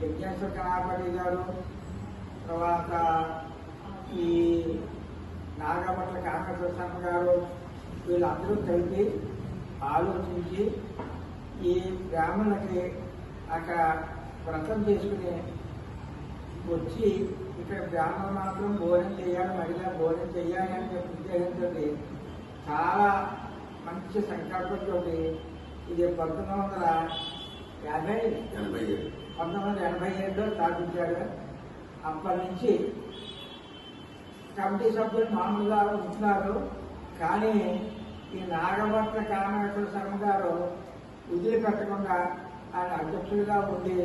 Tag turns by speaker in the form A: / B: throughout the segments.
A: యజ్ఞేశ్వర కళాపతి గారు తర్వాత ఈ నాగపట్ల కామేశ్వర గారు వీళ్ళందరూ కలిపి ఆలోచించి ఈ బ్రాహ్మణులకి అక్కడ వ్రతం చేసుకుని వచ్చి ఇక్కడ బ్రాహ్మణులు మాత్రం భోజనం చేయాలి మహిళ భోజనం చేయాలి అని చెప్పి ఉద్దేశంతో చాలా మంచి సంకల్పంతో ఇది పంతొమ్మిది వందల యాభై
B: ఎనభై ఏడు.
A: పంతొమ్మిది వందల ఎనభై ఏడులో స్థాపించాడు అప్పటి నుంచి కమిటీ సభ్యులు మామూలుగా ఉంటున్నారు కానీ ఈ నాగభట్ల కామేశ్వర శర్మ గారు వదిలిపెట్టకుండా ఆయన అధ్యక్షుడిగా ఉండి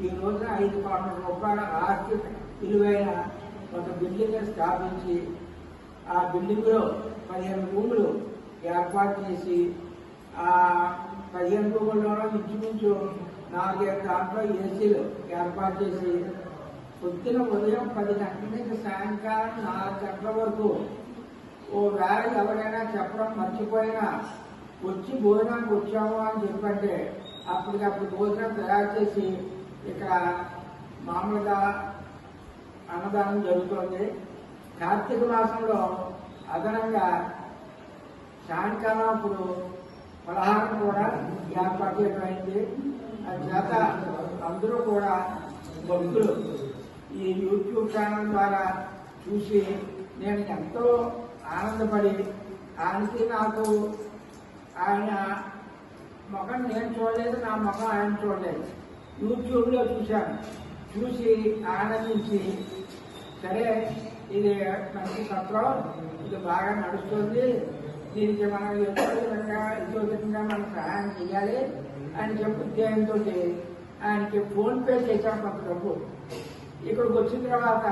A: ఈ రోజున ఐదు కోట్ల రూపాయల ఆస్తి విలువైన ఒక బిల్డింగ్ స్థాపించి ఆ బిల్డింగ్లో పదిహేను రూములు ఏర్పాటు చేసి ఆ పదిహేను రూపాయలలో ఇంచుమించు నాలుగైదు దాంట్లో ఏసీలు ఏర్పాటు చేసి పొద్దున ఉదయం పది గంటల నుంచి సాయంకాలం నాలుగు గంటల వరకు ఓ వేళ ఎవరైనా చెప్పడం మర్చిపోయినా వచ్చి భోజనానికి వచ్చాము అని చెప్పంటే అప్పటికప్పుడు భోజనం తయారు చేసి ఇక్కడ మామూలుగా అన్నదానం జరుగుతుంది. కార్తీక మాసంలో అదనంగా సాయంకాలం అప్పుడు పలహారం కూడా ఏర్పాటు చేయడం అయింది చేత అందరూ కూడా భక్తులు ఈ యూట్యూబ్ ఛానల్ ద్వారా చూసి నేను ఎంతో ఆనందపడి ఆయనకి నాకు ఆయన ముఖం నేను చూడలేదు నా ముఖం ఆయన చూడలేదు. యూట్యూబ్లో చూశాను. చూసి ఆనందించి సరే ఇది మంచి సత్రం ఇది బాగా నడుస్తుంది. దీనికి మనం ఎంతో విధంగా ఎంతో విధంగా మనం సహాయం చేయాలి అని చెప్పి ఉద్యోగంతో ఆయనకి ఫోన్ పే చేశాం కొంత డబ్బు ఇక్కడికి వచ్చిన తర్వాత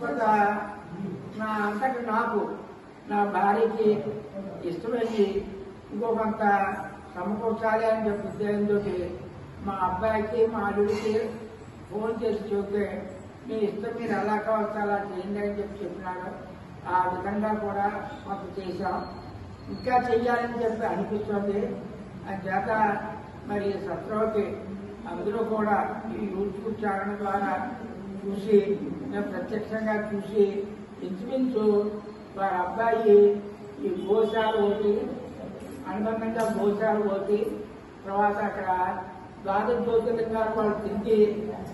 A: కొంత నా అంతటి నాకు నా భార్యకి ఇష్టమైంది ఇంకో కొంత సమకూర్చాలి అని చెప్పి ఉద్యోగంతో మా అబ్బాయికి మా అల్లుడికి ఫోన్ చేసి చూస్తే మీ ఇష్టం మీరు ఎలా కావచ్చు అలా చేయండి అని చెప్పి చెప్పినాడు ఆ విధంగా కూడా కొంత చేశాం ఇంకా చేయాలని చెప్పి అనిపిస్తుంది అని చేత మరి సత్రవతి అందరూ కూడా ఈ యూట్యూబ్ ఛానల్ ద్వారా చూసి ప్రత్యక్షంగా చూసి ఇంచుమించు వారి అబ్బాయి ఈ గోశాల ఒకటి అనుబంధంగా గోశాల ఒకటి తర్వాత అక్కడ ద్వాదశ జ్యోతిర్లింగాలు వాళ్ళు తిరిగి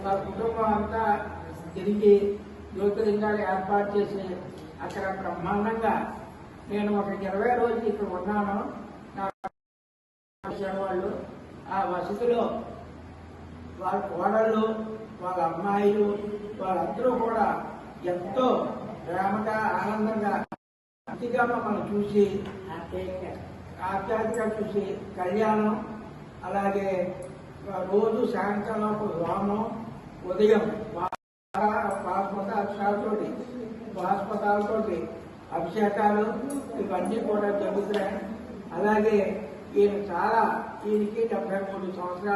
A: వాళ్ళ కుటుంబం అంతా తిరిగి జ్యోతిర్లింగాలు ఏర్పాటు చేసి అక్కడ బ్రహ్మాండంగా నేను ఒక ఇరవై రోజులు ఇక్కడ ఉన్నాను వాళ్ళు ఆ వసతిలో వాళ్ళ కోడళ్ళు వాళ్ళ అమ్మాయిలు వాళ్ళందరూ కూడా ఎంతో ప్రేమగా ఆనందంగా అతిగా మమ్మల్ని చూసి ఆధ్యాత్మిక చూసి కళ్యాణం అలాగే రోజు సాయంకాలం ఒక హోమం ఉదయం అక్షరాలతోటి బాస్పతాలతోటి అభిషేకాలు ఇవన్నీ కూడా జరుగుతున్నాయి. అలాగే ఈయన చాలా ఈయనకి డెబ్బై మూడు సంవత్సరాలు.